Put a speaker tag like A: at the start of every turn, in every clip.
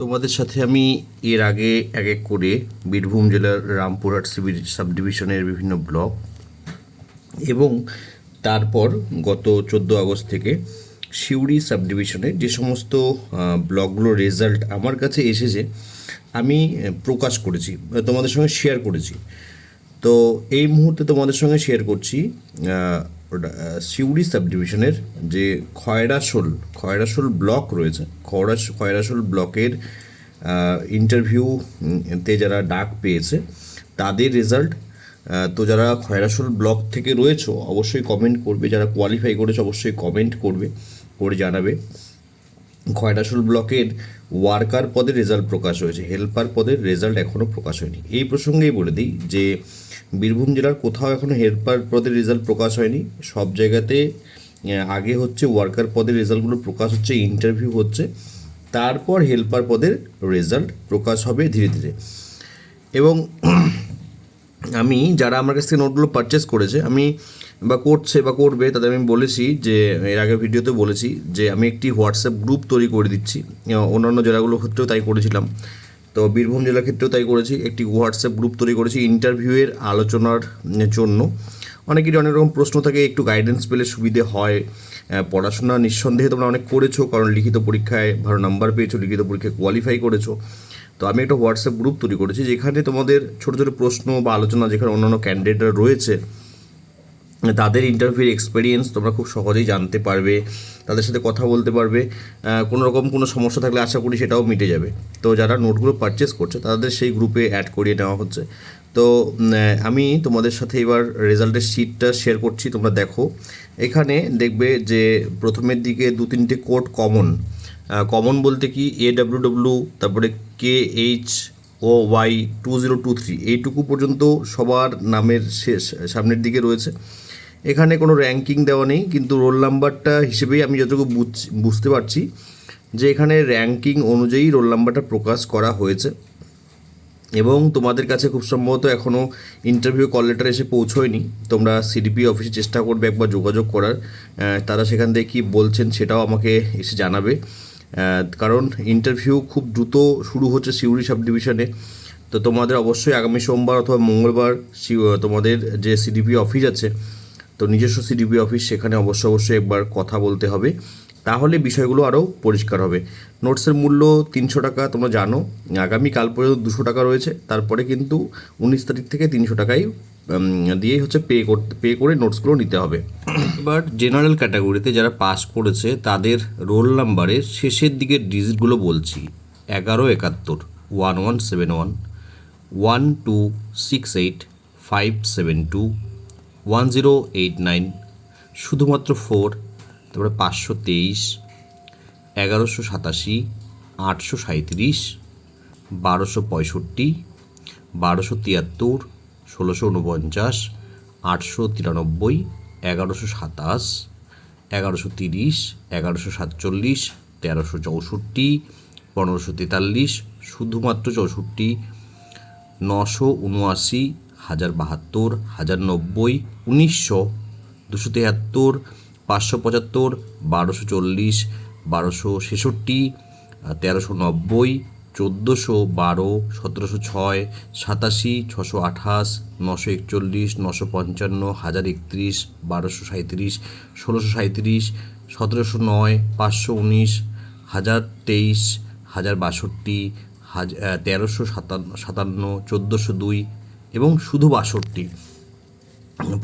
A: তোমাদের সাথে আমি এর আগে এক এক করে বীরভূম জেলার রামপুরহাট সিবি- সাব ডিভিশনের বিভিন্ন ব্লক এবং তারপর গত চোদ্দ আগস্ট থেকে সিউড়ি সাব ডিভিশনের যে সমস্ত ব্লকগুলোর রেজাল্ট আমার কাছে এসেছে, আমি প্রকাশ করেছি তোমাদের সঙ্গে শেয়ার করেছি। তো এই মুহূর্তে তোমাদের সঙ্গে শেয়ার করছি সিউড়ি সাব ডিভিশনের যে খয়রাসোল খয়রাসোল ব্লক রয়েছে, খয়রাস, খয়রাসোল ব্লকের ইন্টারভিউ তে যারা ডাক পেয়েছে, তাদের রেজাল্ট তো যারা খয়রাসোল ব্লক থেকে রয়েছে, অবশ্যই কমেন্ট করবে, যারা কোয়ালিফাই করেছে, অবশ্যই কমেন্ট করবে, করে জানাবে। খয়রাসুল ব্লকের ওয়ার্কার পদের রেজাল্ট প্রকাশ হয়েছে। হেল্পার পদের রেজাল্ট এখনও প্রকাশ হয়নি। এই প্রসঙ্গেই বলে দিই যে, বীরভূম জেলার কোথাও এখনও হেল্পার পদের রেজাল্ট প্রকাশ হয়নি। সব জায়গাতে আগে হচ্ছে ওয়ার্কার পদের রেজাল্টগুলো প্রকাশ হচ্ছে, ইন্টারভিউ হচ্ছে। তারপর হেল্পার পদের রেজাল্ট প্রকাশ হবে ধীরে ধীরে। এবং আমি, যারা আমার কাছ থেকে নোটগুলো পারচেস করেছে, আমি বা করছে বা করবে, তাদের আমি বলেছি যে, এর আগে ভিডিওতে বলেছি যে, আমি একটি হোয়াটসঅ্যাপ গ্রুপ তৈরি করে দিচ্ছি। অন্যান্য জেলাগুলোর ক্ষেত্রেও তাই করেছিলাম। তো বীরভূম জেলার ক্ষেত্রেও তাই করেছি, একটি হোয়াটসঅ্যাপ গ্রুপ তৈরি করেছি ইন্টারভিউয়ের আলোচনার জন্য। অনেকেরই অনেক রকম প্রশ্ন থাকে, একটু গাইডেন্স পেলে সুবিধে হয়। পড়াশোনা নিঃসন্দেহে তোমরা অনেক করেছ, কারণ লিখিত পরীক্ষায় ভালো নাম্বার পেয়েছ, লিখিত পরীক্ষায় কোয়ালিফাই করেছ। তো আমি একটা হোয়াটসঅ্যাপ গ্রুপ তৈরি করেছি, যেখানে তোমাদের ছোটো ছোটো প্রশ্ন বা আলোচনা, যেখানে অন্যান্য ক্যান্ডিডেটরা রয়েছে তাদের ইন্টারভিউর এক্সপিরিয়েন্স তোমরা খুব সহজেই জানতে পারবে, তাদের সাথে কথা বলতে পারবে কোনো রকম কোনো সমস্যা থাকলে আশা করি সেটাও মিটে যাবে। তো যারা নোটগুলো পারচেস করছে, তাদের সেই গ্রুপে অ্যাড করিয়ে নেওয়া হচ্ছে। তো আমি তোমাদের সাথে এবার রেজাল্টের শিটটা শেয়ার করছি, তোমরা দেখো। এখানে দেখবে যে প্রথমের দিকে দু তিনটে কোড কমন কমন বলতে কি? এ ডাব্লিউ তারপরে K H O Y two zero two three এইটুকু পর্যন্ত সবার নামের শেষ সামনের দিকে রয়েছে। এখানে কোনো র্যাঙ্কিং দেওয়া নেই, কিন্তু রোল নাম্বারটা হিসেবেই আমি যতটুকু বুঝ- বুঝতে পারছি যে এখানে র্যাঙ্কিং অনুযায়ী রোল নাম্বারটা প্রকাশ করা হয়েছে। এবং তোমাদের কাছে খুব সম্ভবত এখনও ইন্টারভিউ কল লেটার এসে পৌঁছয়নি। তোমরা সিডিপি অফিসে চেষ্টা করবে একবার যোগাযোগ করার। তারা সেখান থেকে কী বলছেন সেটাও আমাকে এসে জানাবে। কারণ ইন্টারভিউ খুব দ্রুত শুরু হচ্ছে সিউড়ি সাব ডিভিশনে তো তোমাদের অবশ্যই আগামী সোমবার অথবা মঙ্গলবার তোমাদের যে সিডিপি অফিস আছে তো নিজস্ব সিডিপি অফিস সেখানে অবশ্য অবশ্যই একবার কথা বলতে হবে। তাহলে বিষয়গুলো আরও পরিষ্কার হবে। নোটসের মূল্য তিনশো টাকা, তোমরা জানো। আগামীকাল পর্যন্ত দুশো টাকা রয়েছে। তারপরে কিন্তু উনিশ তারিখ থেকে তিনশো টাকাই দিয়েই হচ্ছে পে করতে, পে করে নোটসগুলো নিতে হবে। এবার জেনারেল ক্যাটাগরিতে যারা পাস করেছে, তাদের রোল নাম্বারের শেষের দিকের ডিজিটগুলো বলছি। এগারো, একাত্তর one one seven one one two six eight five seven two one zero eight nine শুধুমাত্র ফোর তারপরে পাঁচশো তেইশ, এগারোশো সাতাশি, আটশো সাঁত্রিশ বারোশো পঁয়ষট্টি, বারোশো তিয়াত্তর, ষোলোশো উনপঞ্চাশ আটশো তিরানব্বই, এগারোশো সাতাশ, এগারোশো তিরিশ, এগারোশো সাতচল্লিশ, তেরোশো চৌষট্টি, পনেরোশো তেতাল্লিশ, শুধুমাত্র চৌষট্টি, নশো উনআশি হাজার বাহাত্তর, হাজার নব্বই, উনিশশো, দুশো তেহাত্তর পাঁচশো পঁচাত্তর, বারোশো চল্লিশ, বারোশো ছেষট্টি, তেরোশো নব্বই, চোদ্দোশো বারো, সতেরোশো ছয়, সাতাশি, ছশো আঠাশ, নশো একচল্লিশ, নশো পঞ্চান্ন, হাজার একত্রিশ, বারোশো সাঁত্রিশ ষোলোশো সাঁত্রিশ সতেরোশো নয়, পাঁচশো উনিশ, হাজার তেইশ, হাজার বাষট্টি, হাজ, তেরোশো সাতান্ন সাতান্ন, চোদ্দোশো দুই এবং শুধু বাষট্টি।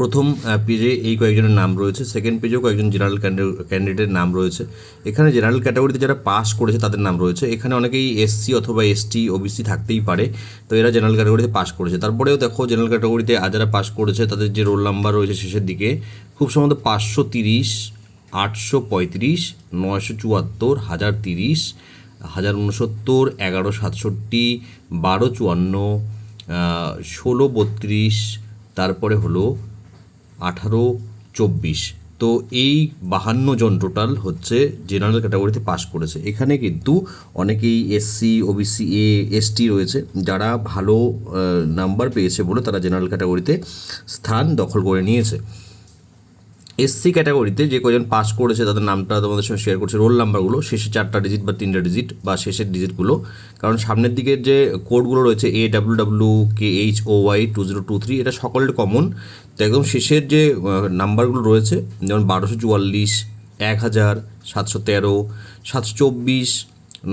A: প্রথম পেজে এই কয়েকজনের নাম রয়েছে। সেকেন্ড পেজেও কয়েকজন জেনারেল ক্যান্ডিডেটের নাম রয়েছে। এখানে জেনারেল ক্যাটাগরিতে যারা পাস করেছে, তাদের নাম রয়েছে। এখানে অনেকেই এসসি অথবা এসটি ওবিসি থাকতেই পারে। তো এরা জেনারেল ক্যাটাগরিতে পাস করেছে। তারপরেও দেখো জেনারেল ক্যাটাগরিতে যারা পাস করেছে, তাদের যে রোল নাম্বার রয়েছে শেষের দিকে, খুব সম্ভবত পাঁচশো তিরিশ, আটশো পঁয়ত্রিশ, নয়শো চুয়াত্তর, হাজার তিরিশ, হাজার উনসত্তর এগারো সাতষট্টি, বারো চুয়ান্ন ষোলো, বত্রিশ, তারপরে হলো আঠারো, চব্বিশ। তো এই বাহান্ন জন টোটাল হচ্ছে জেনারেল ক্যাটাগরিতে পাস করেছে। এখানে কিন্তু অনেকেই এসসি ওবিসি এ এসটি রয়েছে। যারা ভালো নাম্বার পেয়েছে বলে তারা জেনারেল ক্যাটাগরিতে স্থান দখল করে নিয়েছে। এসসি ক্যাটাগরিতে যে কজন পাস করেছে, তাদের নামটা তোমাদের সঙ্গে শেয়ার করছে রোল নাম্বারগুলো শেষে চারটা ডিজিট বা তিনটা ডিজিট বা শেষের ডিজিটগুলো কারণ সামনের দিকের যে কোডগুলো রয়েছে A W W K H O Y two zero two three এটা সকলের কমন তো একদম শেষের যে নাম্বারগুলো রয়েছে, যেমন বারোশো চুয়াল্লিশ, এক হাজার, সাতশো তেরো, সাতশো চব্বিশ,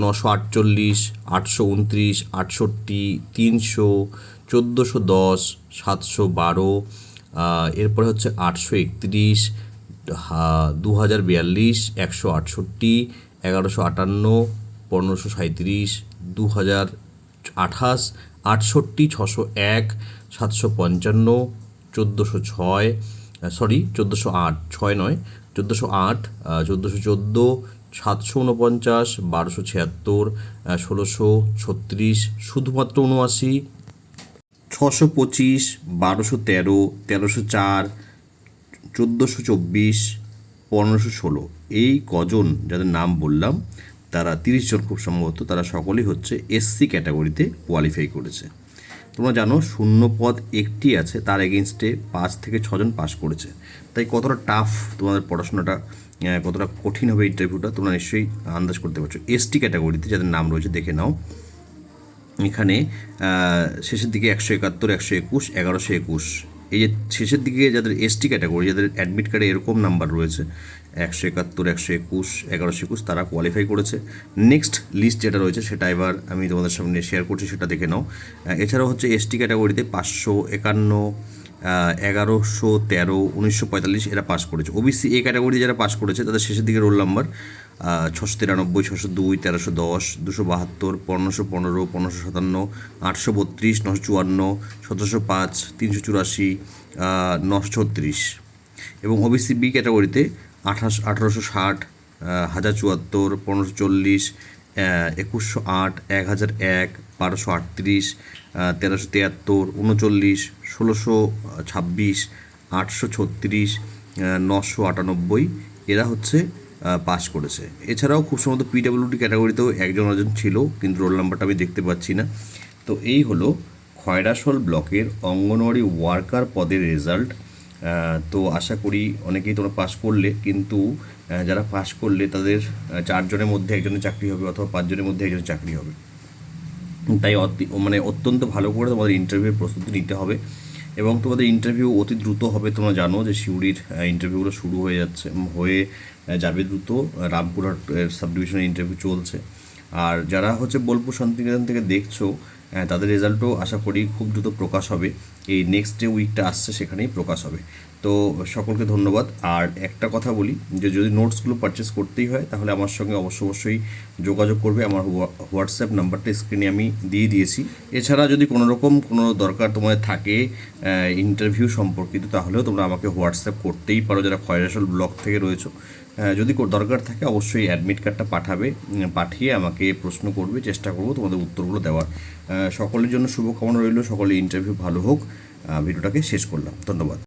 A: নশো আটচল্লিশ, আটশো উনত্রিশ, আটষট্টি, তিনশো, চোদ্দোশো দশ, সাতশো বারো এরপরে হচ্ছে আটশো একত্রিশ দু হাজার বিয়াল্লিশ, একশো আটষট্টি, এগারোশো আটান্ন, পনেরোশো সাঁত্রিশ দু হাজার আঠাশ, আটষট্টি, ছশো এক, সাতশো পঞ্চান্ন, চোদ্দোশো ছয় সরি চোদ্দোশো আট, ছয় নয়, চোদ্দোশো আট চোদ্দোশো চোদ্দ, সাতশো উনপঞ্চাশ, বারোশো ছিয়াত্তর ষোলোশো ছত্রিশ, শুধুমাত্র উনআশি ছশো পঁচিশ, বারোশো তেরো, তেরোশো চার, চোদ্দোশো চব্বিশ, পনেরোশো ষোলো। এই কজন যাদের নাম বললাম, তারা তিরিশ জন খুব সম্ভবত, তারা সকলেই হচ্ছে এসসি ক্যাটাগরিতে কোয়ালিফাই করেছে। তোমরা জানো শূন্য পদ একটি আছে, তার এগেনস্টে পাঁচ থেকে ছজন পাস করেছে। তাই কতটা টাফ তোমাদের পড়াশোনাটা কতটা কঠিন হবে ইন্টারভিউটা তোমরা নিশ্চয়ই আন্দাজ করতে পারছ। এসটি ক্যাটাগরিতে যাদের নাম রয়েছে, দেখে নাও। এখানে শেষের দিকে একশো একাত্তর, একশো একুশ, এগারোশো একুশ। এই যে শেষের দিকে যাদের এসটি ক্যাটাগরি যাদের অ্যাডমিট কার্ডে এরকম নাম্বার রয়েছে, একশো একাত্তর, একশো একুশ, এগারোশো একুশ, তারা কোয়ালিফাই করেছে। নেক্সট লিস্ট যেটা রয়েছে, সেটা এবার আমি তোমাদের সামনে শেয়ার করছি, সেটা দেখে নাও। এছাড়াও হচ্ছে এসটি ক্যাটাগরিতে পাঁচশো একান্ন এগারোশো তেরো, উনিশশো পঁয়তাল্লিশ এরা পাস করেছে। ওবিসি এ ক্যাটাগরি যারা পাস করেছে, তাদের শেষের দিকে রোল নাম্বার ছশো তিরানব্বই, ছশো দুই, তেরোশো দশ, দুশো বাহাত্তর, পনেরোশো পনেরো, পনেরোশো সাতান্ন, আটশো বত্রিশ, নশো চুয়ান্ন, সতেরোশো পাঁচ, তিনশো চুরাশি নশো ছত্রিশ। এবং ওবিসি বি ক্যাটাগরিতে আঠাশ, আঠারোশো ষাট হাজার চুয়াত্তর, পনেরোশো চল্লিশ একুশশো আট, এক হাজার এক, বারোশো আটত্রিশ তেরোশো তিয়াত্তর, উনচল্লিশ, ষোলোশো ছাব্বিশ, আটশো ছত্রিশ নশো আটানব্বই। এরা হচ্ছে পাস করেছে। এছাড়াও খুব সম্ভবত পিডাব্লিউডি ক্যাটাগরিতেও একজন একজন ছিল, কিন্তু রোল নাম্বারটা আমি দেখতে পাচ্ছি না। তো এই হলো খয়রাসোল ব্লকের অঙ্গনওয়াড়ি ওয়ার্কার পদের রেজাল্ট তো আশা করি অনেকেই তোমরা পাস করলে, কিন্তু যারা পাস করলে তাদের চারজনের মধ্যে একজনের চাকরি হবে অথবা পাঁচজনের মধ্যে একজনের চাকরি হবে। তাই অতি মানে অত্যন্ত ভালো করে তোমাদের ইন্টারভিউর প্রস্তুতি নিতে হবে। এবং তোমাদের ইন্টারভিউ অতি দ্রুত হবে, তোমরা জানো যে সিউড়ির ইন্টারভিউগুলো শুরু হয়ে যাচ্ছে হয়ে যাবে দ্রুত রামপুরহাট সাব ডিভিশনের ইন্টারভিউ চলছে। আর যারা হচ্ছে বোলপুর শান্তিনিকেতন থেকে দেখছ তাদের রেজাল্টও আশা করি খুব দ্রুত প্রকাশ হবে। এই নেক্সট যে উইকটা আসছে সেখানেই প্রকাশ হবে। তো সকলকে ধন্যবাদ। আর একটা কথা বলি যে, যদি নোটসগুলো পারচেস করতেই হয়, তাহলে আমার সঙ্গে অবশ্য অবশ্যই যোগাযোগ করবে। আমার হোয়াটসঅ্যাপ নাম্বারটা স্ক্রিনে আমি দিয়ে দিয়েছি। এছাড়া যদি কোনো রকম কোনো দরকার তোমাদের থাকে ইন্টারভিউ সম্পর্কিত, তাহলেও তোমরা আমাকে হোয়াটসঅ্যাপ করতেই পারো, যারা খয়রাসল ব্লক থেকে রয়েছো। যদি দরকার থাকে, অবশ্যই অ্যাডমিট কার্ডটা পাঠাবে পাঠিয়ে আমাকে প্রশ্ন করবে, চেষ্টা করব তোমাদের উত্তরগুলো দেওয়ার। সকলের জন্য শুভকামনা রইল সকলে ইন্টারভিউ ভালো হোক। ভিডিওটাকে শেষ করলাম। ধন্যবাদ।